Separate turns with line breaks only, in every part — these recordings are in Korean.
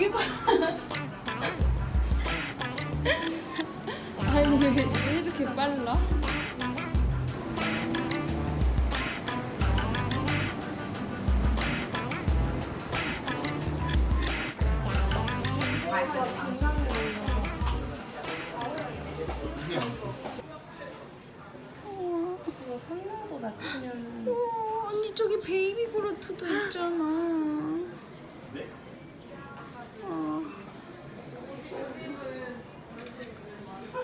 되게 빨라. 아니 왜, 왜 이렇게 빨라?
이거 낮추면
어, 언니 저기 베이비 그루트도 있잖아. 어.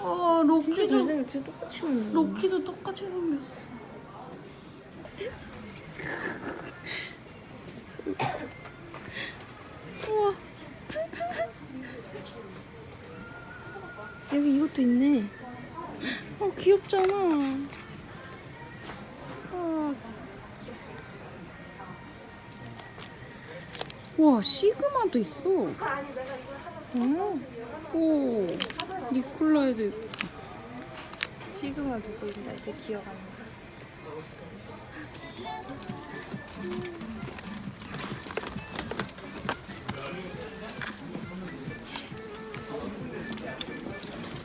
어,
진짜
로키도
잘생겼지 똑같이 먹는
로키도 똑같이 생겼어. 우와.
여기 이것도 있네
어 귀엽잖아. 아. 와 시그마도 있어. 어. 오 니콜라이도 있고.
시그마 누구인가 이제 기억 안 나.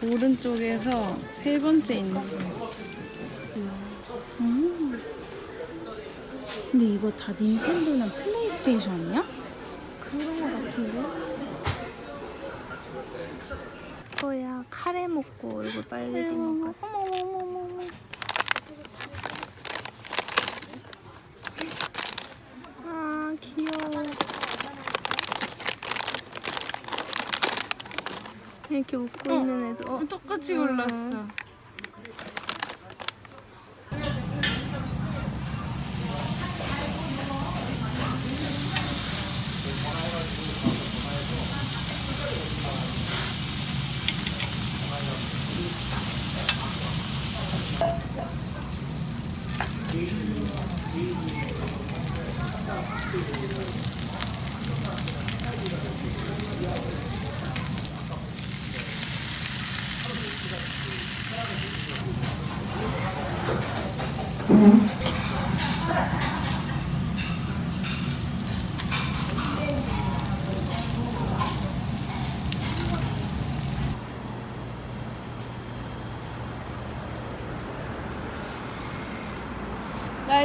오른쪽에서 세 번째 있는 거. 음. 근데 이거 다 닌텐도나 플레이스테이션이야?
그런 거 같은데? 카레 먹고 얼굴 빨개진 거 같아.
어머머머머머.
아 귀여워. 이렇게 웃고
어.
있는 애도 어,
똑같이
음.
골랐어.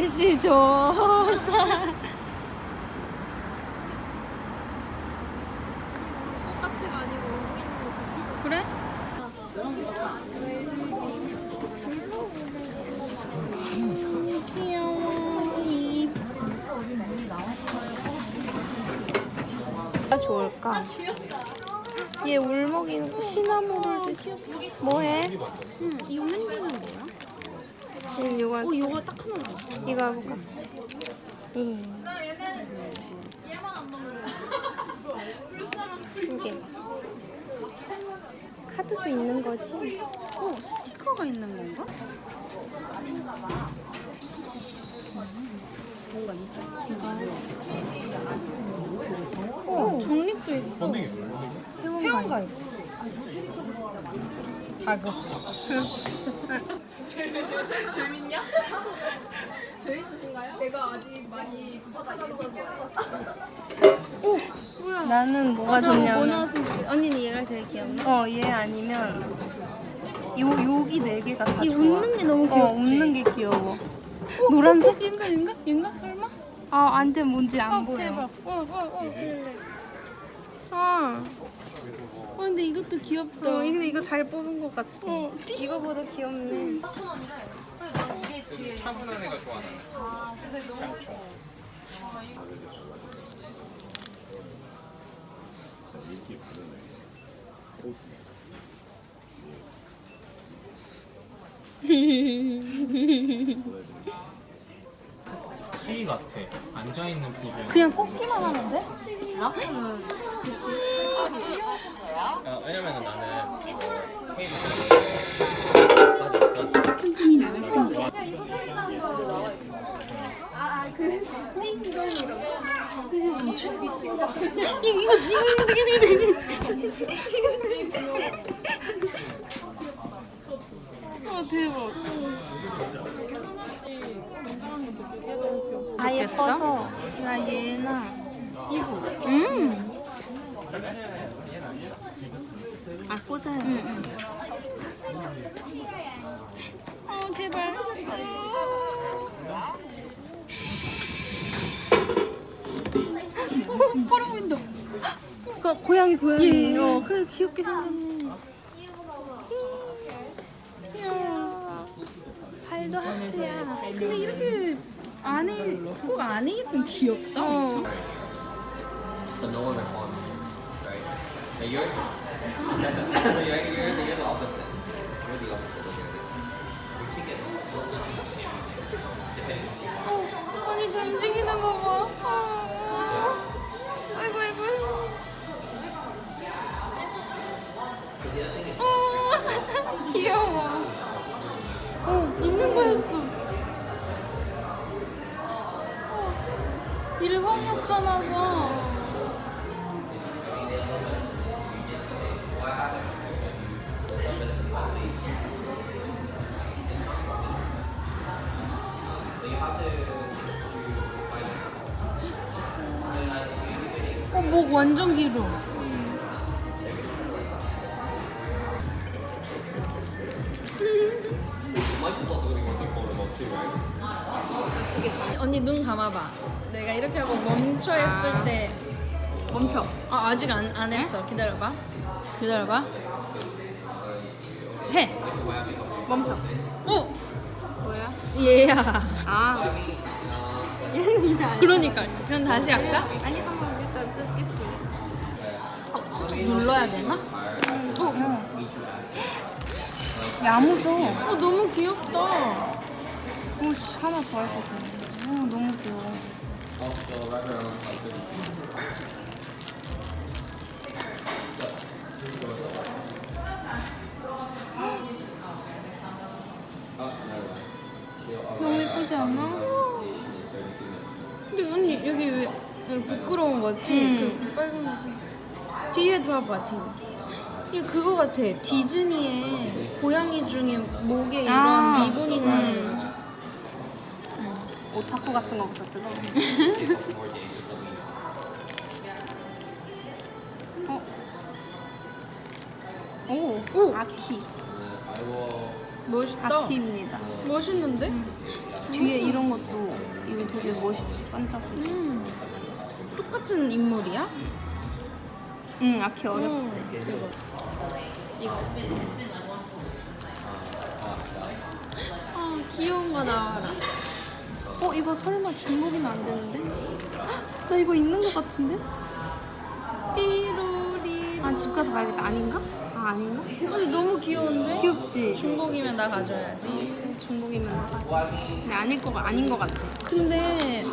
날씨 좋다. 그래? 이
좋을까? 얘 울먹이는 드시 뭐해?
응, 이거 핸드는 뭐야?
얘 이거 할-
어, 이거 딱 하나 남았어.
이거 해볼까? 이. 이게 카드도 있는 거지?
어, 스티커가 있는 건가?
어, 정립도 있어.
회원가입. 다급.
나는 뭐가
뭐
좋냐면.
언니는 얘가 제일 귀엽나?
어 얘 아니면 요 여기 네 개가 다
이
좋아.
웃는 게 너무
어
귀엽지?
웃는 게 귀여워. 노란색?
어, 얘인가 얘인가? 얘인가? 설마?
아 완전 뭔지 안
어,
보여.
대박. 어, 어, 어, 그래.
아,
어, 근데 이것도 귀엽다.
어, 근데 이거 잘 뽑은 것 같아.
어.
이거보다 귀엽네.
수위 같아. 앉아 있는 포즈.
그냥 꽂기만 하 면 돼?
아, 왜냐면은 나는 이거 페이지
어, 대박.
아 예뻐서 나 얘나 이거.
음.
아 꽂아야 돼.
어 제발. 어, 빨아 보인다.
그 고양이 고양이.
예.
어 그래 귀엽게 생겼네. 발도 하트야.
근데 이렇게 안에 꼭 안에 있으면 귀엽다.
어.
That's
어, 아니 저 움직이는 거 봐. 어, 아이고 아이고. 어, 귀여워. 어, 있는 거였어. 어, 일광욕 하나 봐. 목 완전 길어. 언니 눈 감아봐. 내가 이렇게 하고 멈춰 했을 때 멈춰. 아 아직 안, 안 했어. 기다려봐. 기다려봐. 해. 멈춰. 어
뭐야?
얘야.
아. 얘는 이제 안.
그러니까 그럼 다시 할까?
아니 한번.
눌러야 되나? 어.
야무져.
어 너무 귀엽다.
오씨 하나 더 할 거고. 어 너무 귀여워.
Also, right around like 32.
너무 예쁘지 않아? 근데 언니 여기 왜 여기 부끄러운 거지?
음.
그 빨간 거 뒤에 봐봐 뒤에. 이거 그거 같아. 디즈니의 고양이 중에 목에 이런
아.
리본 있는.
오타쿠 같은 거부터 뜯어. 어? 오,
오!
아키.
멋있다.
아키입니다.
멋있는데?
뒤에 이런 것도 이게 되게 멋있지, 반짝거려.
음. 똑같은 인물이야?
응, 아키 어렸을 때.
아 귀여운 거 나와라.
어, 이거 설마 중국이면 안 되는데? 헉, 나 이거 있는 것 같은데?
띠로리.
아, 집 가서 봐야겠다. 아닌가? 아, 아닌가?
아니 너무 귀여운데?
귀엽지?
중복이면 나 가져야지.
중국이면 나가지. 근데 아닐 거 아닌 것 같아.
근데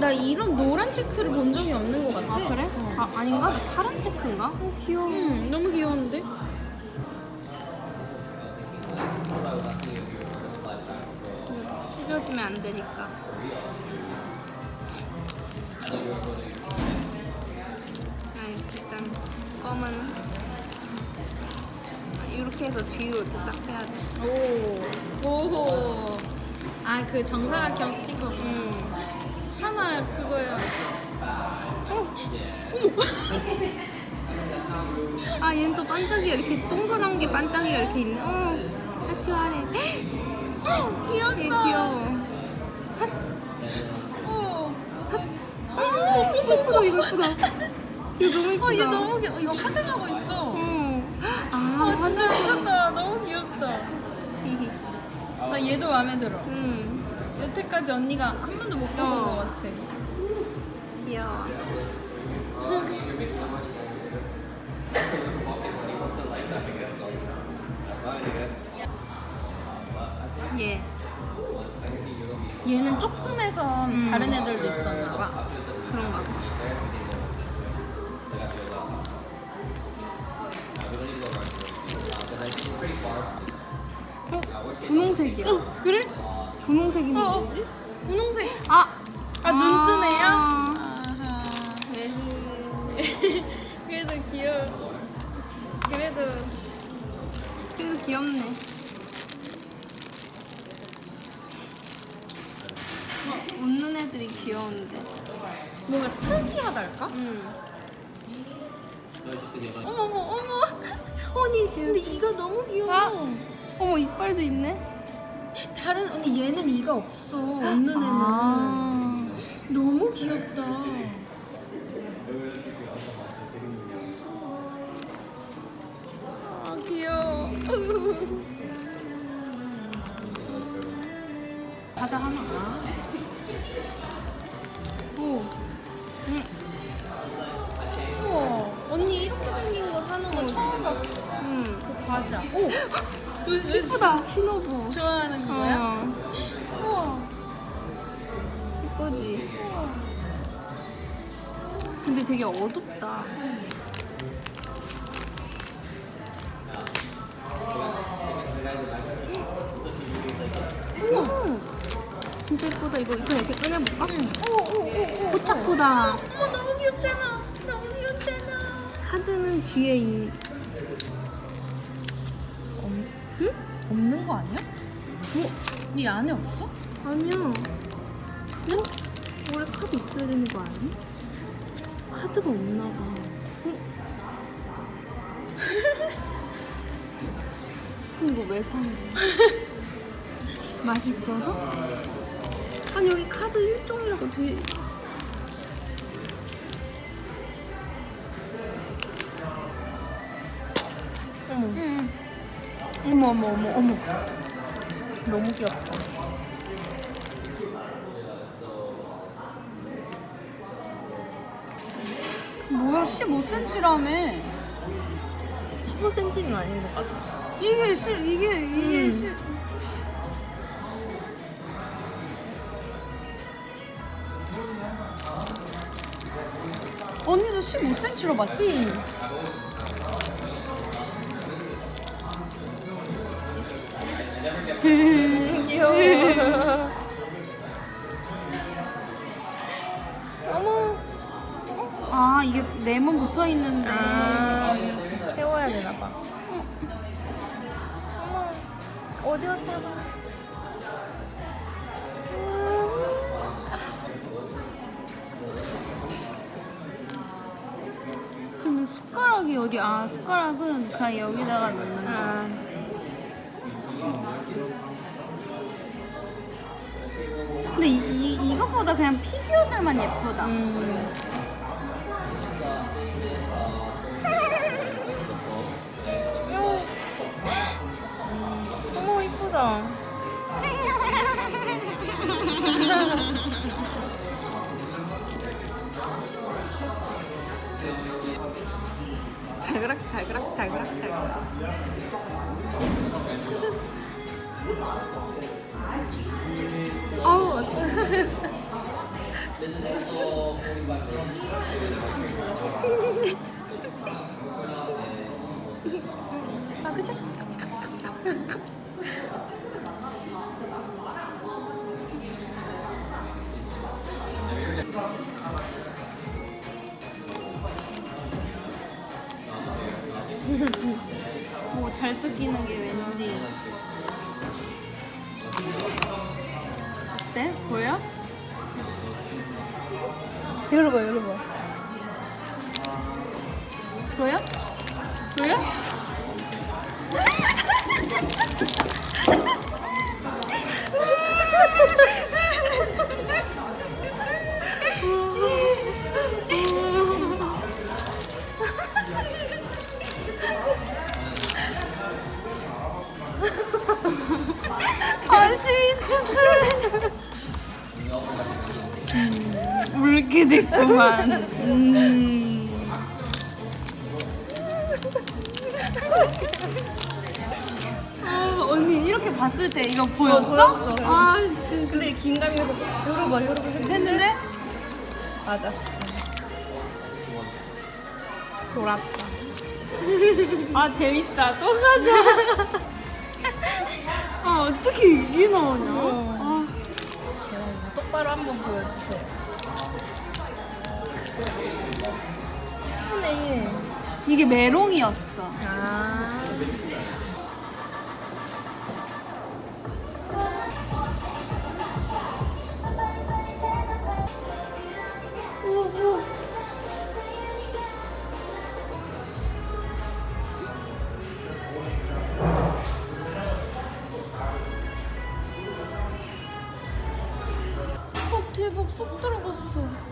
나 이런 노란 체크를 본 적이 없는 것 같아.
아, 그래? 아, 아닌가? 나 파란 체크인가? 어, 귀여워.
응, 너무 귀여운데?
찢어지면 안 되니까. 아, 일단 검은 아, 이렇게 해서 뒤로 이렇게 딱 해야 돼.
오, 오호. 아, 그 정사각형 스티커.
음.
하나 그거야.
아, 얘는 또 반짝이가 이렇게 동그란 게 반짝이가 이렇게 있네. 어, 같이 와래.
귀엽다.
얘 귀여워.
오.
어, 이거 예쁘다, 이거 예쁘다. 이거 너무 예쁘다.
어, 얘 너무 귀여 이거 화장하고 있어.
응. 아,
아, 진짜 미쳤 나 얘도 마음에 들어.
음,
여태까지 언니가 한 번도 못 봐본
어.
것 같아.
귀여워. 얘.
얘는 조금해서
음.
다른 애들도 있었나 봐.
그런가 봐. 분홍색이야.
그래?
분홍색이
어, 어.
뭐지?
분홍색.
아!
아, 눈 뜨네요?
아.
아하. 그래도 귀여워. 그래도
그래도 귀엽네. 어, 웃는 애들이 귀여운데.
뭔가 특이하달까?
응.
어머 어머 어머. 언니 근데 이가 너무 귀여워.
아. 어머 이빨도 있네.
다른 언니 얘는 이가 없어. 없는 애는.
아.
너무 귀엽다.
아 귀여워.
과자 하나. 오.
응.
우와. 언니 이렇게 생긴 거 사는 거 처음 봤어.
응.
그 과자. 오.
예쁘다. 신호부.
좋아하는 거야?
어.
우와.
예쁘지. 근데 되게 어둡다. 우와. 진짜 예쁘다. 이거 이거 이렇게 꺼내볼까?
오오오오.
포착보다
어머 너무 귀엽잖아. 너무 귀엽잖아.
카드는 뒤에 있.
거 아니야?
어?
네 안에 없어?
아니야. 어? 원래 카드 있어야 되는 거 아니? 카드가 없나 봐. 어? 이거 왜 사는 거야? 맛있어서? 아니 여기 카드 일종이라고 돼. 어머 어머 어머 어머. 너무 귀엽다.
뭐야 15cm라며.
15cm는 아닌 것 같아.
이게 실 이게 이게
음.
실. 언니도 15cm로 맞지?
귀
네모 붙어 있는데.
아, 세워야 되나 봐. 어머. 오디오 세봐.
근데 숟가락이 어디? 아 숟가락은 그냥 여기다가 넣는 거.
아.
근데 이, 이 이것보다 그냥 피규어들만 예쁘다.
음. 이쁘다. 달그락 달그락 달그락 달그락.
아우
아 그쵸?
뭐잘 뜯기는 게 왠지. 어때? 보여?
열어봐 열어봐.
보여? 보여? 음, 물게 됐구만. 음. 아, 언니 이렇게 봤을 때 이거 보였어?
보였어.
아, 진짜.
근데 긴가민해서 열어봐 열어봐
했는데?
맞았어. 돌았다.
아, 재밌다. 또 가자. 아, 어떻게 이게 나오냐? 아,
대박이다. 똑바로 한번 보여주세요. 네
이게 메롱이었어.
아. 우우. 대박
대박 쏙 들어갔어.